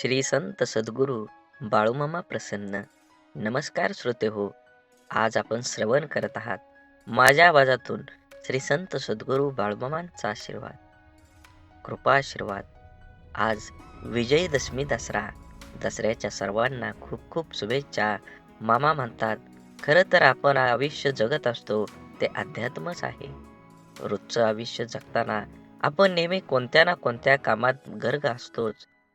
श्री संत सद्गुरू बाळूमामा प्रसन्न. नमस्कार श्रोते हो आज आपण श्रवण करत आहात माझ्या आवाजातून श्री संत सद्गुरू बाळूमामांचा आशीर्वाद. कृपा आशीर्वाद. आज विजयदशमी दसरा. दसऱ्याच्या सर्वांना खूप खूप शुभेच्छा. मामा म्हणतात खरं तर आपण आयुष्य जगत असतो ते अध्यात्मच आहे. रोजचं आयुष्य जगताना आपण नेहमी कोणत्या ना कोणत्या कामात गर्ग असतोच.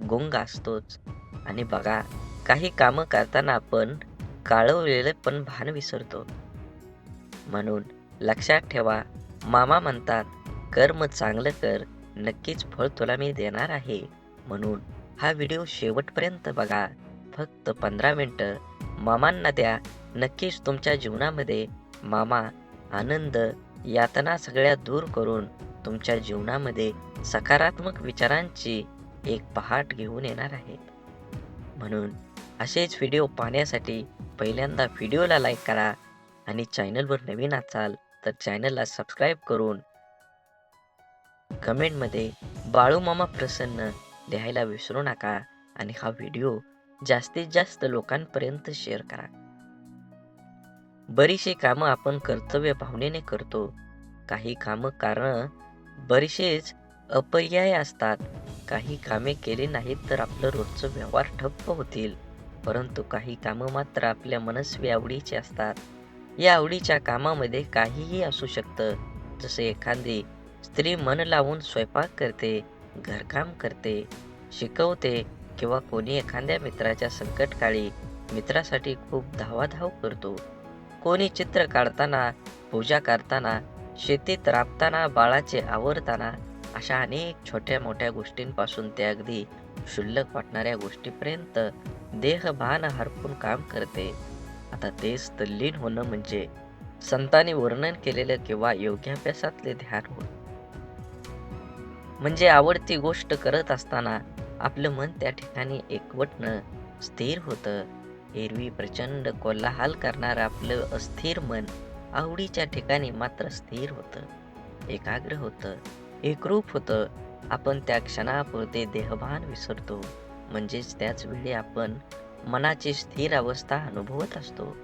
गुंग असतोच. आणि बघा काही कामं करताना आपण काळवलेले पण भान विसरतो. म्हणून लक्षात ठेवा मामा म्हणतात कर्म चांगलं कर नक्कीच फळ तुला मी देणार आहे. म्हणून हा व्हिडिओ शेवटपर्यंत बघा. फक्त पंधरा मिनटं मामांना द्या. नक्कीच तुमच्या जीवनामध्ये मामा आनंद यातना सगळ्या दूर करून तुमच्या जीवनामध्ये सकारात्मक विचारांची एक पहाट घेऊन येणार आहेत. म्हणून असेच व्हिडिओ पाहण्यासाठी पहिल्यांदा व्हिडिओला लाईक करा आणि चॅनलवर नवीन असाल तर चॅनलला सबस्क्राईब करून कमेंटमध्ये बाळूमामा प्रसन्न लिहायला विसरू नका आणि हा व्हिडिओ जास्तीत जास्त लोकांपर्यंत शेअर करा. बरीचशी कामं आपण कर्तव्य भावनेने करतो. काही कामं कारण बरीचसेच अपर्याय असतात. काही कामे केली नाहीत तर आपलं रोजचं व्यवहार ठप्प होतील. परंतु काही कामं मात्र आपल्या मनस्वी आवडीचे असतात. या आवडीच्या कामामध्ये काहीही असू शकतं. जसे एखादी स्त्री मन लावून स्वयंपाक करते घरकाम करते शिकवते किंवा कोणी एखाद्या मित्राच्या संकटकाळी मित्रासाठी खूप धावाधाव करतो. कोणी चित्र काढताना पूजा करताना शेतीत राबताना बाळाचे आवरताना अशा अनेक छोट्या मोठ्या गोष्टींपासून ते अगदी क्षुल्लक वाटणाऱ्या गोष्टीपर्यंत देहभान हरपून काम करते. आता तेच तल्लीन होणं म्हणजे संतांनी वर्णन केलेलं किंवा योग्याभ्यासातले ध्यान होय म्हणजे आवडती गोष्ट करत असताना आपलं मन त्या ठिकाणी एकवटणं स्थिर होतं. एरवी प्रचंड कोलाहल करणारं आपलं अस्थिर मन आवडीच्या ठिकाणी मात्र स्थिर होतं. एकाग्र होतं. एकरूप होतं. आपण त्या क्षणापुरते देहभान विसरतो. म्हणजेच त्याच वेळी आपण मनाची स्थिर अवस्था अनुभवत असतो.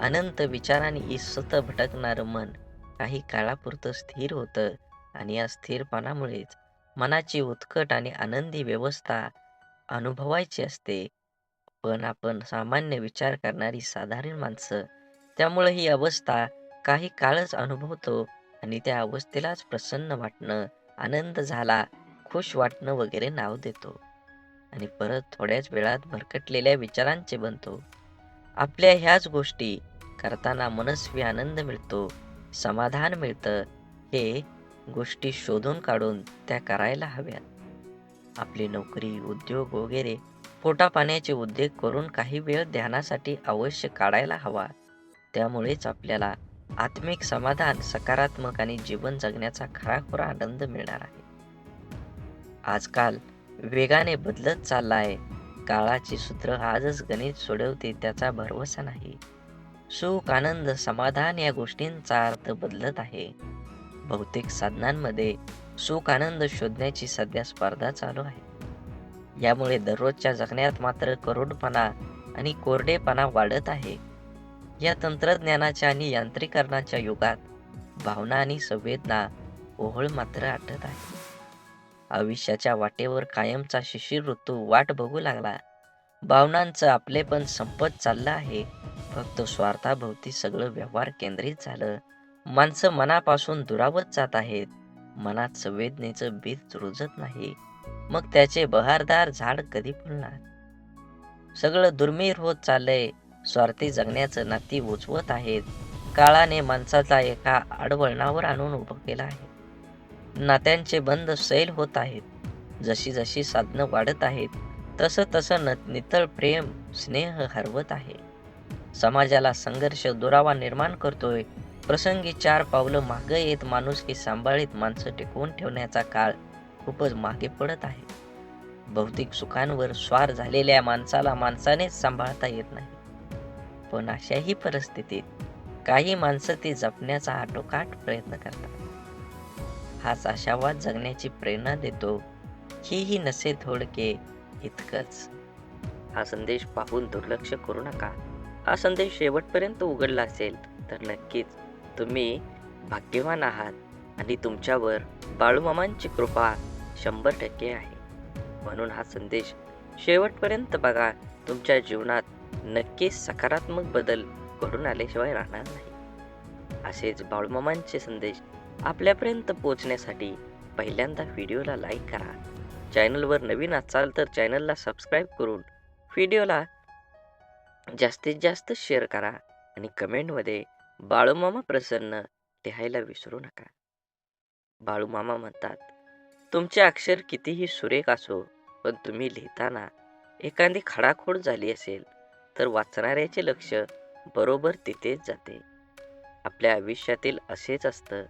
अनंत विचाराने इसत भटकणारं मन काही काळापुरतं स्थिर होतं आणि या स्थिरपणामुळेच मनाची उत्कट आणि आनंदी व्यवस्था अनुभवायची असते. पण आपण सामान्य विचार करणारी साधारण माणसं त्यामुळे ही अवस्था काही काळच अनुभवतो आणि त्या अवस्थेलाच प्रसन्न वाटणं आनंद झाला खुश वाटणं वगैरे नाव देतो. आणि परत थोड्याच वेळात भरकटलेल्या विचारांचे बनतो. आपल्या ह्याच गोष्टी करताना मनस्वी आनंद मिळतो समाधान मिळतं हे गोष्टी शोधून काढून त्या करायला हव्यात. आपली नोकरी उद्योग वगैरे पोटापाण्याचे उद्योग करून काही वेळ ध्यानासाठी अवश्य काढायला हवा. त्यामुळेच आपल्याला आत्मिक समाधान सकारात्मक आणि जीवन जगण्याचा खराखुरा आनंद मिळणार आहे. आजकाल वेगाने बदलत चालला आहे काळाची सूत्र आजच गणित सोडवते त्याचा भरवसा नाही. सुख आनंद समाधान या गोष्टींचा अर्थ बदलत आहे. बहुतेक साधनांमध्ये सुख आनंद शोधण्याची सध्या स्पर्धा चालू आहे. यामुळे दररोजच्या जगण्यात मात्र करोडपणा आणि कोरडेपणा वाढत आहे. या तंत्रज्ञानाच्या आणि यांत्रिकरणाच्या युगात भावना आणि संवेदना ओहळ मात्र आटत आहे. आयुष्याच्या वाटेवर कायमचा शिशिर ऋतू वाट बघू लागला. भावनांचं आपले पण संपत चाललं आहे. फक्त स्वार्थाभोवती सगळं व्यवहार केंद्रित झालं. माणसं मनापासून दुरावत जात आहेत. मनात संवेदनेचं बीज रुजत नाही. मग त्याचे बहारदार झाड कधी फुलणार? सगळं दुर्मिळ होत चाललंय. स्वार्थी जगण्याचं नाती उचवत आहेत. काळाने माणसाचा एका आडवळणावर आणून उभं केलं आहे. नात्यांचे बंद सैल होत आहेत. जशी जशी साधनं वाढत आहेत तसं तसं न नितळ प्रेम स्नेह हरवत आहे. समाजाला संघर्ष दुरावा निर्माण करतोय. प्रसंगी चार पावलं मागं येत माणूस की सांभाळीत माणसं टिकवून ठेवण्याचा काळ खूपच मागे पडत आहे. भौतिक सुखांवर स्वार झालेल्या माणसाला माणसानेच सांभाळता येत नाही. पण अशाही परिस्थितीत काही माणसं ते जपण्याचा आटोकाट प्रयत्न करतात. हाच आशावाद जगण्याची प्रेरणा देतो ही ही नसे थोडके इतकंच. हा संदेश पाहून दुर्लक्ष करू नका. हा संदेश शेवटपर्यंत उघडला असेल तर नक्कीच तुम्ही भाग्यवान आहात आणि तुमच्यावर बाळूमामांची कृपा शंभर टक्के आहे. म्हणून हा संदेश शेवटपर्यंत बघा तुमच्या जीवनात नक्कीच सकारात्मक बदल घडून आल्याशिवाय राहणार नाही. असेच बाळूमामांचे संदेश आपल्यापर्यंत पोहोचण्यासाठी पहिल्यांदा व्हिडिओला लाईक करा. चॅनलवर नवीन असाल तर चॅनलला सबस्क्राईब करून व्हिडिओला जास्तीत जास्त शेअर करा आणि कमेंटमध्ये बाळूमामा प्रसन्न लिहायला विसरू नका. बाळूमामा म्हणतात तुमचे अक्षर कितीही सुरेख असो पण तुम्ही लिहिताना एखादी खडाखोड झाली असेल तर वाचणाऱ्याचे लक्ष बरोबर तिथेच जाते. आपल्या आयुष्यातील असेच असतं.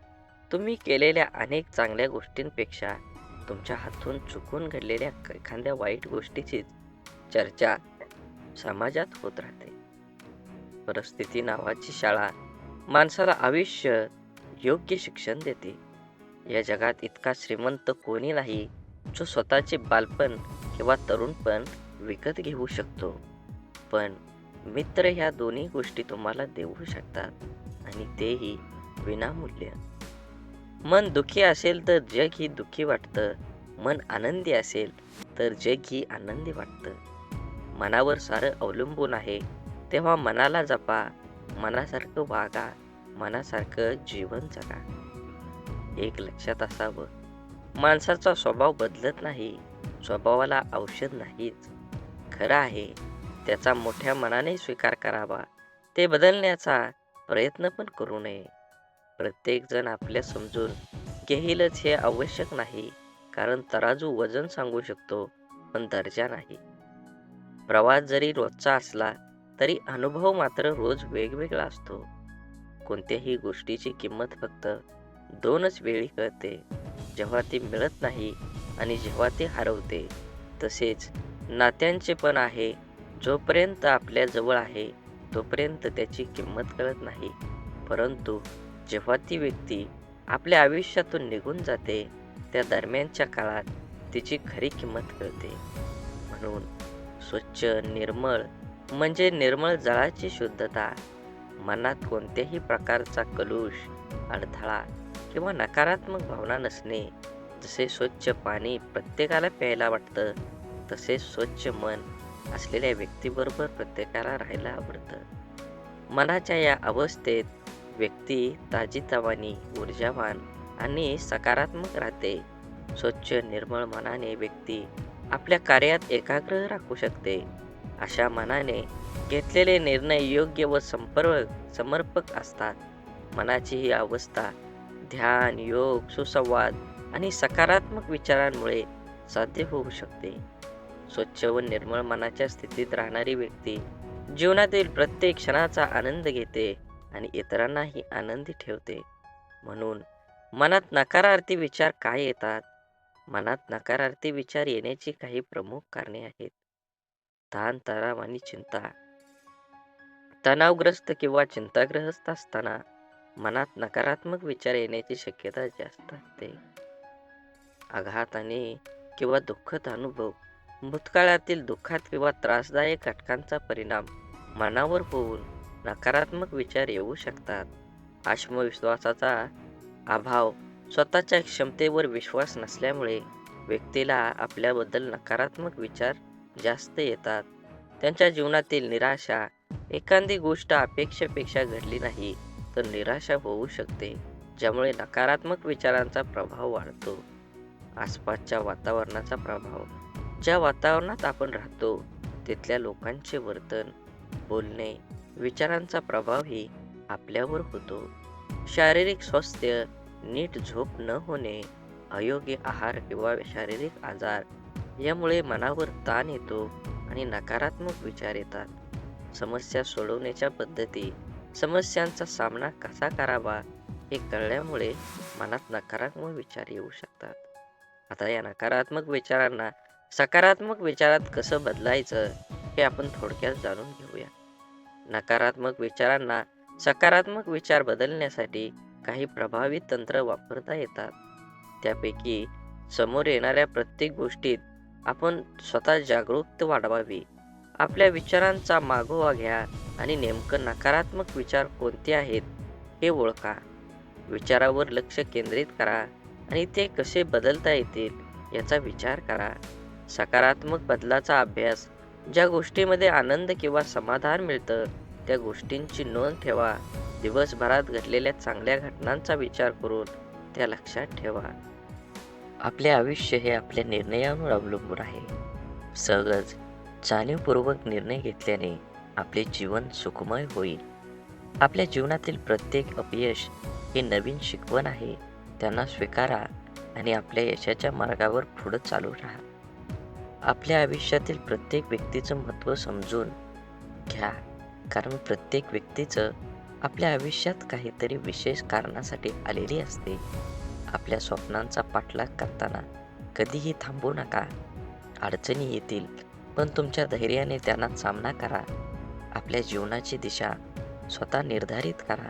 तुम्ही केलेल्या अनेक चांगल्या गोष्टींपेक्षा तुमच्या हातून चुकून घडलेल्या एखाद्या वाईट गोष्टीचीच चर्चा समाजात होत राहते. परिस्थिती नावाची शाळा माणसाला आयुष्य योग्य शिक्षण देते. या जगात इतका श्रीमंत कोणी नाही जो स्वतःचे बालपण किंवा तरुणपण विकत घेऊ शकतो. पण मित्र ह्या दोन्ही गोष्टी तुम्हाला देऊ शकतात आणि तेही विनामूल्य. मन दुःखी असेल तर जग ही दुःखी वाटतं. मन आनंदी असेल तर जग ही आनंदी वाटतं. मनावर सारं अवलंबून आहे. तेव्हा मनाला जपा. मनासारखं वागा. मनासारखं जीवन जगा. एक लक्षात असावं. माणसाचा स्वभाव बदलत नाही. स्वभावाला औषध नाहीच. खरं आहे त्याचा मोठ्या मनाने स्वीकार करावा. ते बदलण्याचा प्रयत्न पण करू नये. प्रत्येकजण आपल्या समजून घेईलच हे आवश्यक नाही कारण तराजू वजन सांगू शकतो पण दर्जा नाही. प्रवास जरी रोजचा असला तरी अनुभव मात्र रोज वेगवेगळा असतो. कोणत्याही गोष्टीची किंमत फक्त दोनच वेळी कळते. जेव्हा ती मिळत नाही आणि जेव्हा ती हरवते तसेच नात्यांचे पण आहे. जोपर्यंत आपल्याजवळ आहे तोपर्यंत त्याची किंमत कळत नाही. परंतु जेव्हा ती व्यक्ती आपल्या आयुष्यातून निघून जाते त्या दरम्यानच्या काळात तिची खरी किंमत कळते. म्हणून स्वच्छ निर्मळ म्हणजे निर्मळ जळाची शुद्धता मनात कोणत्याही प्रकारचा कलुष अडथळा किंवा नकारात्मक भावना नसणे जसे स्वच्छ पाणी प्रत्येकाला प्यायला वाटतं तसे स्वच्छ मन असलेल्या व्यक्तीबरोबर प्रत्येकाला राहायला आवडतं. मनाच्या या अवस्थेत व्यक्ती ताजीतवानी ऊर्जावान आणि सकारात्मक राहते. स्वच्छ निर्मळ मनाने व्यक्ती आपल्या कार्यात एकाग्र राखू शकते. अशा मनाने घेतलेले निर्णय योग्य व संपर्क समर्पक असतात. मनाची ही अवस्था ध्यान योग सुसंवाद आणि सकारात्मक विचारांमुळे साध्य होऊ शकते. स्वच्छ व निर्मळ मनाच्या स्थितीत राहणारी व्यक्ती. जीवनातील प्रत्येक क्षणाचा आनंद घेते आणि इतरांनाही आनंदी ठेवते. म्हणून मनात नकारार्थी विचार काय येतात? मनात नकारार्थी विचार येण्याची काही प्रमुख कारणे आहेत. ताण तणाव आणि चिंता. तणावग्रस्त किंवा चिंताग्रस्त असताना मनात नकारात्मक विचार येण्याची शक्यता जास्त असते. आघात आणि किंवा दुःखद अनुभव भूतकाळातील दुःखात किंवा त्रासदायक घटकांचा परिणाम मनावर होऊन नकारात्मक विचार येऊ शकतात. आत्मविश्वासाचा अभाव स्वतःच्या क्षमतेवर विश्वास नसल्यामुळे व्यक्तीला आपल्याबद्दल नकारात्मक विचार जास्त येतात. त्यांच्या जीवनातील निराशा एखादी गोष्ट अपेक्षेपेक्षा घडली नाही तर निराशा होऊ शकते ज्यामुळे नकारात्मक विचारांचा प्रभाव वाढतो. आसपासच्या वातावरणाचा प्रभाव ज्या वातावरणात आपण राहतो तिथल्या लोकांचे वर्तन बोलणे विचारांचा प्रभावही आपल्यावर होतो. शारीरिक स्वास्थ्य नीट झोप न होणे अयोग्य आहार किंवा शारीरिक आजार यामुळे मनावर ताण येतो आणि नकारात्मक विचार येतात. समस्या सोडवण्याच्या पद्धती समस्यांचा सामना कसा करावा हे कळल्यामुळे मनात नकारात्मक विचार येऊ शकतात. आता या नकारात्मक विचारांना सकारात्मक विचारात कसं बदलायचं हे आपण थोडक्यात जाणून घेऊया. नकारात्मक विचारांना सकारात्मक विचार बदलण्यासाठी काही प्रभावी तंत्र वापरता येतात. त्यापैकी समोर येणाऱ्या प्रत्येक गोष्टीत आपण स्वतः जागरूकता वाढवावी. आपल्या विचारांचा मागोवा घ्या आणि नेमकं नकारात्मक विचार कोणते आहेत हे ओळखा. विचारावर लक्ष केंद्रित करा आणि ते कसे बदलता येतील याचा विचार करा. सकारात्मक बदलाचा अभ्यास. ज्या गोष्टीमध्ये आनंद किंवा समाधान मिळतं त्या गोष्टींची नोंद ठेवा. दिवसभरात घडलेल्या चांगल्या घटनांचा विचार करून त्या लक्षात ठेवा. आपले आयुष्य हे आपल्या निर्णयावर अवलंबून आहे. सहज जाणीवपूर्वक निर्णय घेतल्याने आपले जीवन सुखमय होईल. आपल्या जीवनातील प्रत्येक अपयश हे नवीन शिकवण आहे. त्यांना स्वीकारा आणि आपल्या यशाच्या मार्गावर पुढं चालू राहा. आपल्या आयुष्यातील प्रत्येक व्यक्तीचं महत्त्व समजून घ्या. कारण प्रत्येक व्यक्तीचं आपल्या आयुष्यात काहीतरी विशेष कारणासाठी आलेली असते. आपल्या स्वप्नांचा पाठलाग करताना कधीही थांबू नका. अडचणी येतील पण तुमच्या धैर्याने त्यांना सामना करा. आपल्या जीवनाची दिशा स्वतः निर्धारित करा.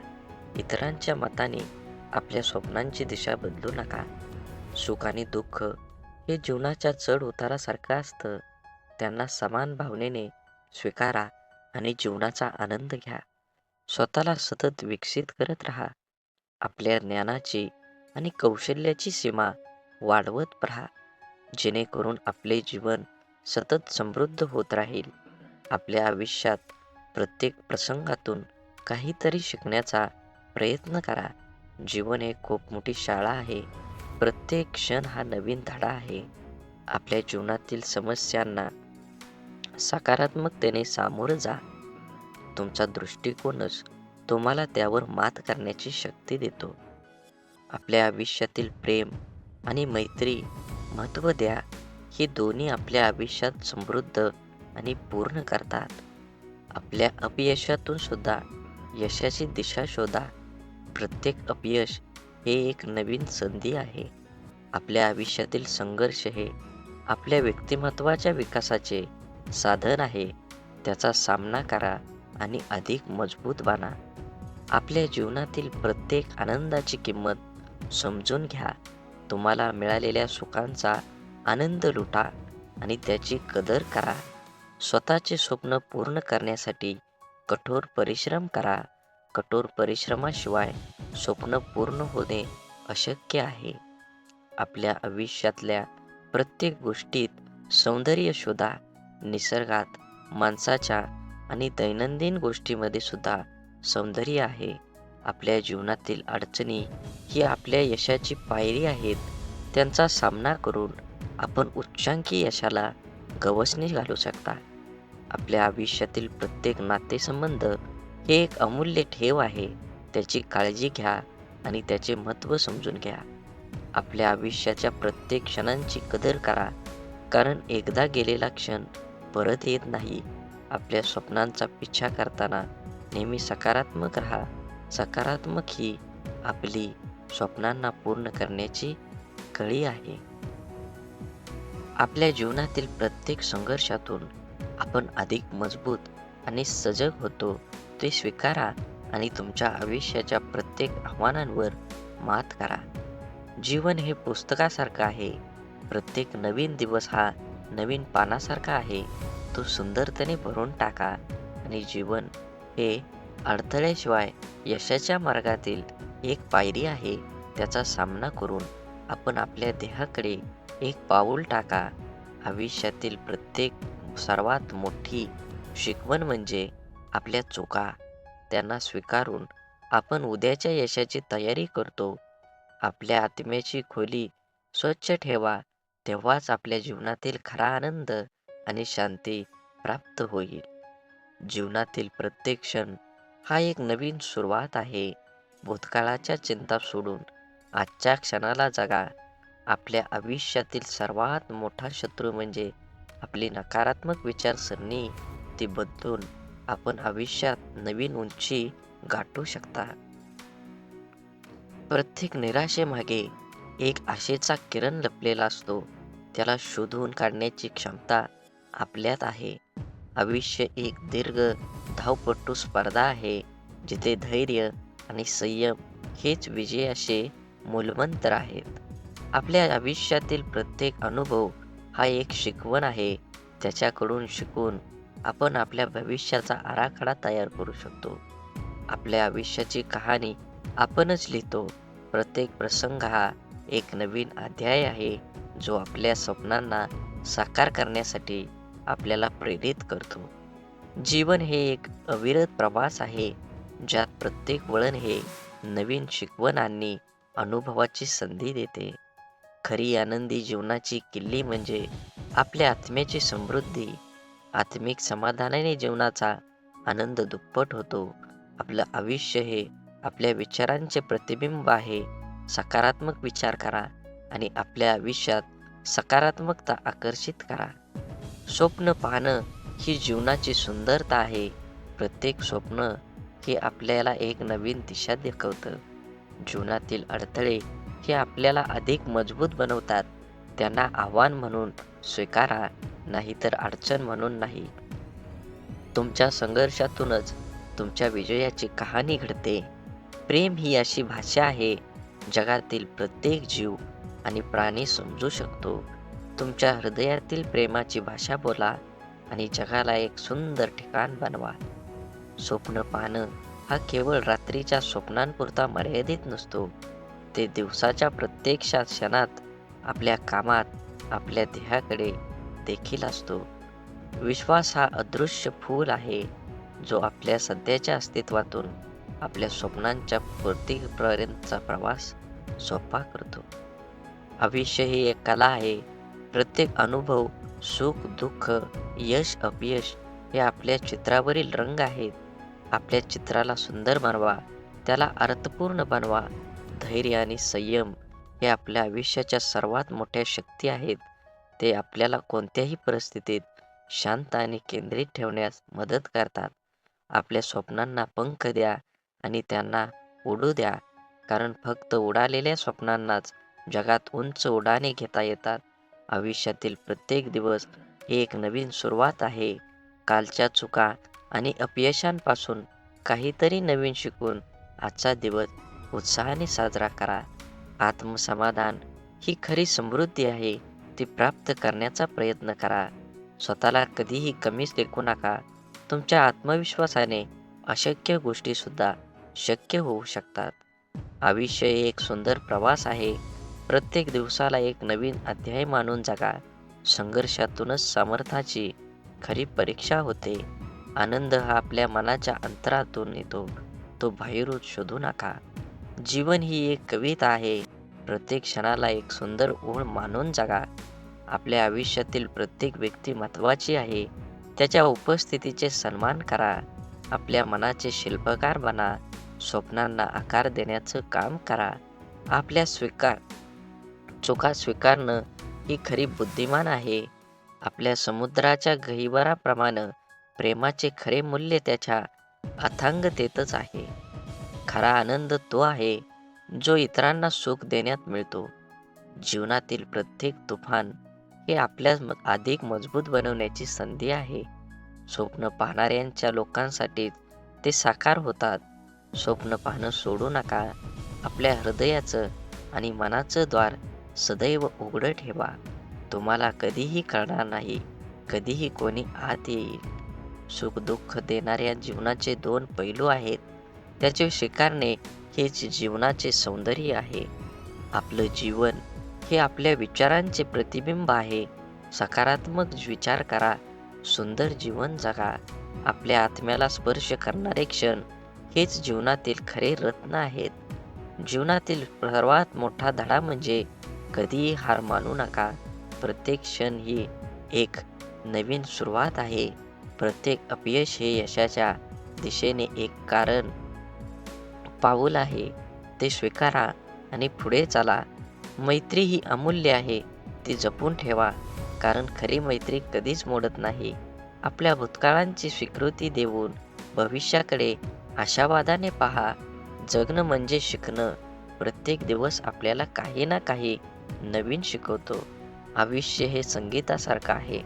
इतरांच्या मताने आपल्या स्वप्नांची दिशा बदलू नका. सुख आणि दुःख हे जीवनाच्या चढ उतारासारखं असतं. त्यांना समान भावनेने स्वीकारा आणि जीवनाचा आनंद घ्या. स्वतःला सतत विकसित करत राहा. आपल्या ज्ञानाची आणि कौशल्याची सीमा वाढवत राहा. जेणेकरून आपले जीवन सतत समृद्ध होत राहील. आपल्या आयुष्यात प्रत्येक प्रसंगातून काहीतरी शिकण्याचा प्रयत्न करा. जीवन एक खूप मोठी शाळा आहे. प्रत्येक क्षण हा नवीन धडा आहे. आपल्या जीवनातील समस्यांना सकारात्मकतेने सामोरं जा. तुमचा दृष्टिकोनच तुम्हाला त्यावर मात करण्याची शक्ती देतो. आपल्या आयुष्यातील प्रेम आणि मैत्री महत्त्व द्या. ही दोन्ही आपल्या आयुष्यात समृद्ध आणि पूर्ण करतात. आपल्या अपयशातून सुद्धा यशाची दिशा शोधा. प्रत्येक अपयश हे एक नवीन संधी आहे. आपल्या आयुष्यातील संघर्ष हे आपल्या व्यक्तिमत्वाच्या विकासाचे साधन आहे. त्याचा सामना करा आणि अधिक मजबूत बना. आपल्या जीवनातील प्रत्येक आनंदाची किंमत समजून घ्या. तुम्हाला मिळालेल्या सुखांचा आनंद लुटा आणि त्याची कदर करा. स्वतःचे स्वप्न पूर्ण करण्यासाठी कठोर परिश्रम करा. कठोर परिश्रमाशिवाय स्वप्न पूर्ण होणे अशक्य आहे. आपल्या आयुष्यातल्या प्रत्येक गोष्टीत सौंदर्य शोधा निसर्गात माणसाच्या आणि दैनंदिन गोष्टीमध्ये सुद्धा सौंदर्य आहे. आपल्या जीवनातील अडचणी ही आपल्या यशाची पायरी आहेत. त्यांचा सामना करून आपण उच्चांकी यशाला गवसणी घालू शकता. आपल्या आयुष्यातील प्रत्येक नातेसंबंध हे एक अमूल्य ठेव आहे. त्याची काळजी घ्या आणि त्याचे महत्त्व समजून घ्या. आपल्या आयुष्याच्या प्रत्येक क्षणांची कदर करा. कारण एकदा गेलेला क्षण परत येत नाही. आपल्या स्वप्नांचा पिच्छा करताना नेहमी सकारात्मक राहा. सकारात्मक ही आपली स्वप्नांना पूर्ण करण्याची कळी आहे. आपल्या जीवनातील प्रत्येक संघर्षातून आपण अधिक मजबूत आणि सजग होतो ते स्वीकारा. आणि तुमच्या आयुष्याच्या प्रत्येक आव्हानांवर मात करा. जीवन हे पुस्तकासारखं आहे. प्रत्येक नवीन दिवस हा नवीन पानासारखा आहे. तो सुंदरतेने भरून टाका आणि जीवन हे अडथळ्याशिवाय यशाच्या मार्गातील एक पायरी आहे. त्याचा सामना करून आपण आपल्या देहाकडे एक पाऊल टाका. आयुष्यातील प्रत्येक सर्वात मोठी शिकवण म्हणजे आपल्या चुका त्यांना स्वीकारून आपण उद्याच्या यशाची तयारी करतो. आपल्या आत्म्याची खोली स्वच्छ ठेवा तेव्हाच आपल्या जीवनातील खरा आनंद आणि शांती प्राप्त होईल. जीवनातील प्रत्येक क्षण हा एक नवीन सुरुवात आहे. भूतकाळाच्या चिंता सोडून आजच्या क्षणाला जगा. आपल्या आयुष्यातील सर्वात मोठा शत्रू म्हणजे आपली नकारात्मक विचारसरणी ती बदलून आपण आयुष्यात नवीन उंची गाठू शकता. प्रत्येक निराशेमागे एक आशेचा किरण लपलेला असतो. त्याला शोधून काढण्याची क्षमता आपल्यात आहे. आयुष्य एक दीर्घ धावपट्टू स्पर्धा आहे जिथे धैर्य आणि संयम हेच विजयाचे मूलमंत्र आहेत. आपल्या आयुष्यातील प्रत्येक अनुभव हा एक शिकवण आहे त्याच्याकडून शिकून आपण आपल्या भविष्याचा आराखडा तयार करू शकतो. आपल्या आयुष्याची कहाणी आपणच लिहितो. प्रत्येक प्रसंग हा एक नवीन अध्याय आहे जो आपल्या स्वप्नांना साकार करण्यासाठी आपल्याला प्रेरित करतो. जीवन हे एक अविरत प्रवास आहे ज्यात प्रत्येक वळण हे नवीन शिकवण आणि अनुभवाची संधी देते. खरी आनंदी जीवनाची किल्ली म्हणजे आपल्या आत्म्याची समृद्धी आत्मिक समाधानाने जीवनाचा आनंद दुप्पट होतो. आपलं आयुष्य हे आपल्या विचारांचे प्रतिबिंब आहे. सकारात्मक विचार करा आणि आपल्या आयुष्यात सकारात्मकता आकर्षित करा. स्वप्न पाहणं ही जीवनाची सुंदरता आहे. प्रत्येक स्वप्न हे आपल्याला एक नवीन दिशा दाखवतं. जीवनातील अडथळे हे आपल्याला अधिक मजबूत बनवतात. त्यांना आव्हान म्हणून स्वीकारा. नाहीतर अडचण म्हणून नाही. तुमच्या संघर्षातूनच तुमच्या विजयाची कहाणी घडते. प्रेम ही अशी भाषा आहे जगातील प्रत्येक जीव आणि प्राणी समजू शकतो. तुमच्या हृदयातील प्रेमाची भाषा बोला आणि जगाला एक सुंदर ठिकाण बनवा. स्वप्न पाहणं हा केवळ रात्रीच्या स्वप्नांपुरता मर्यादित नसतो. ते दिवसाच्या प्रत्यक्षात क्षणात आपल्या कामात आपल्या ध्येयाकडे देखील असतो. विश्वास हा अदृश्य फूल आहे जो आपल्या सध्याच्या अस्तित्वातून आपल्या स्वप्नांच्या पूर्तीपर्यंतचा प्रवास सोपा करतो. आयुष्य ही एक कला आहे. प्रत्येक अनुभव सुख दुःख यश अपयश हे आपल्या चित्रावरील रंग आहेत. आपल्या चित्राला सुंदर बनवा त्याला अर्थपूर्ण बनवा. धैर्य आणि संयम हे आपल्या आयुष्याच्या सर्वात मोठ्या शक्ती आहेत. ते आपल्याला कोणत्याही परिस्थितीत शांत आणि केंद्रित ठेवण्यास मदत करतात. आपल्या स्वप्नांना पंख द्या आणि त्यांना उडू द्या. कारण फक्त उडालेल्या स्वप्नांनाच जगात उंच उडाणे घेता येतात. आयुष्यातील प्रत्येक दिवस ही एक नवीन सुरुवात आहे. कालच्या चुका आणि अपयशांपासून काहीतरी नवीन शिकून आजचा दिवस उत्साहाने साजरा करा. आत्मसमाधान ही खरी समृद्धी आहे. ती प्राप्त करण्याचा प्रयत्न करा. स्वतःला कधीही कमीच लेखू नका. तुमच्या आत्मविश्वासाने अशक्य गोष्टीसुद्धा शक्य होऊ शकतात. आयुष्य एक सुंदर प्रवास आहे. प्रत्येक दिवसाला एक नवीन अध्याय मानून जगा. संघर्षातूनच सामर्थ्याची खरी परीक्षा होते. आनंद हा आपल्या मनाच्या अंतरातून येतो. तो बाहेरून शोधू नका. जीवन ही एक कविता आहे. प्रत्येक क्षणाला एक सुंदर ओळ मानून जगा. आपल्या आयुष्यातील प्रत्येक व्यक्ती महत्त्वाची आहे. त्याच्या उपस्थितीचे सन्मान करा. आपल्या मनाचे शिल्पकार बना. स्वप्नांना आकार देण्याचं काम करा. आपल्या स्वीकार चुका स्वीकारणं ही खरी बुद्धिमान आहे. आपल्या समुद्राच्या गहिवराप्रमाणे प्रेमाचे खरे मूल्य त्याच्या अथांगतेतच आहे. खरा आनंद तो आहे. जो इतरांना सुख देण्यात मिळतो. जीवनातील प्रत्येक तुफान हे आपल्यास म- अधिक मजबूत बनवण्याची संधी आहे. स्वप्न पाहणाऱ्यांच्या लोकांसाठी ते साकार होतात. स्वप्न पाहणं सोडू नका. आपल्या हृदयाचं आणि मनाचं द्वार सदैव उघडं ठेवा. तुम्हाला कधीही कळणार नाही कधीही कोणी आत येईल. सुख दुःख देणाऱ्या जीवनाचे दोन पैलू आहेत. त्याचे स्वीकारणे हेच जीवनाचे सौंदर्य आहे आपलं जीवन हे आपल्या विचारांचे प्रतिबिंब आहे. सकारात्मक विचार करा सुंदर जीवन जगा. आपल्या आत्म्याला स्पर्श करणारे क्षण हेच जीवनातील खरे रत्न आहेत. जीवनातील सर्वात मोठा धडा म्हणजे कधीही हार मानू नका. प्रत्येक क्षण ही एक नवीन सुरुवात आहे. प्रत्येक अपयश हे यशाच्या दिशेने एक कारण. पाऊल आहे ते स्वीकारा आणि पुढे चाला. मैत्री ही अमूल्य आहे ती जपून ठेवा कारण खरी मैत्री कधीच मोडत नाही. आपल्या भूतकाळांची स्वीकृती देऊन भविष्याकडे आशावादाने पहा. जगणं म्हणजे शिकणं. प्रत्येक दिवस आपल्याला काही ना काही नवीन शिकवतो. आयुष्य हे संगीतासारखं आहे.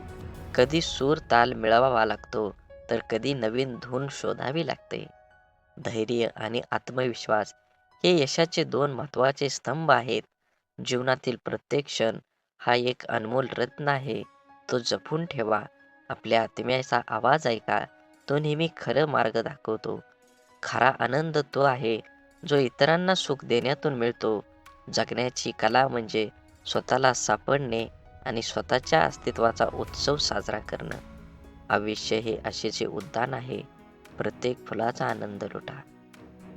कधी सूर ताल मिळवावा लागतो तर कधी नवीन धून शोधावी लागते. धैर्य आणि आत्मविश्वास हे यशाचे दोन महत्त्वाचे स्तंभ आहेत. जीवनातील प्रत्येक क्षण हा एक अनमोल रत्न आहे. तो जपून ठेवा. आपल्या आत्म्याचा आवाज ऐका. तो नेहमी खरं मार्ग दाखवतो. खरा आनंद तो आहे जो इतरांना सुख देण्यातून मिळतो. जगण्याची कला म्हणजे स्वतःला सापडणे आणि स्वतःच्या अस्तित्वाचा उत्सव साजरा करणं. आयुष्य हे आशेचे उद्यान आहे. प्रत्येक फुलाचा आनंद लुटा.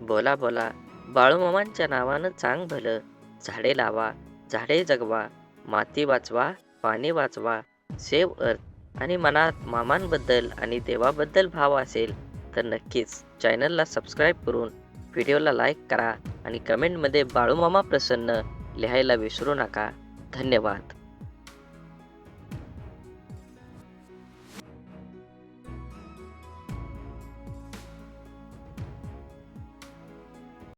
बोला बोला बाळूमामांच्या नावानं चांग भलं. झाडे लावा झाडे जगवा माती वाचवा पाणी वाचवा सेव अर्थ आणि मनात मामांबद्दल आणि देवाबद्दल भाव असेल तर नक्कीच चॅनलला सबस्क्राईब करून व्हिडिओला लाईक करा आणि कमेंटमध्ये बाळूमामा प्रसन्न लिहायला विसरू नका. धन्यवाद.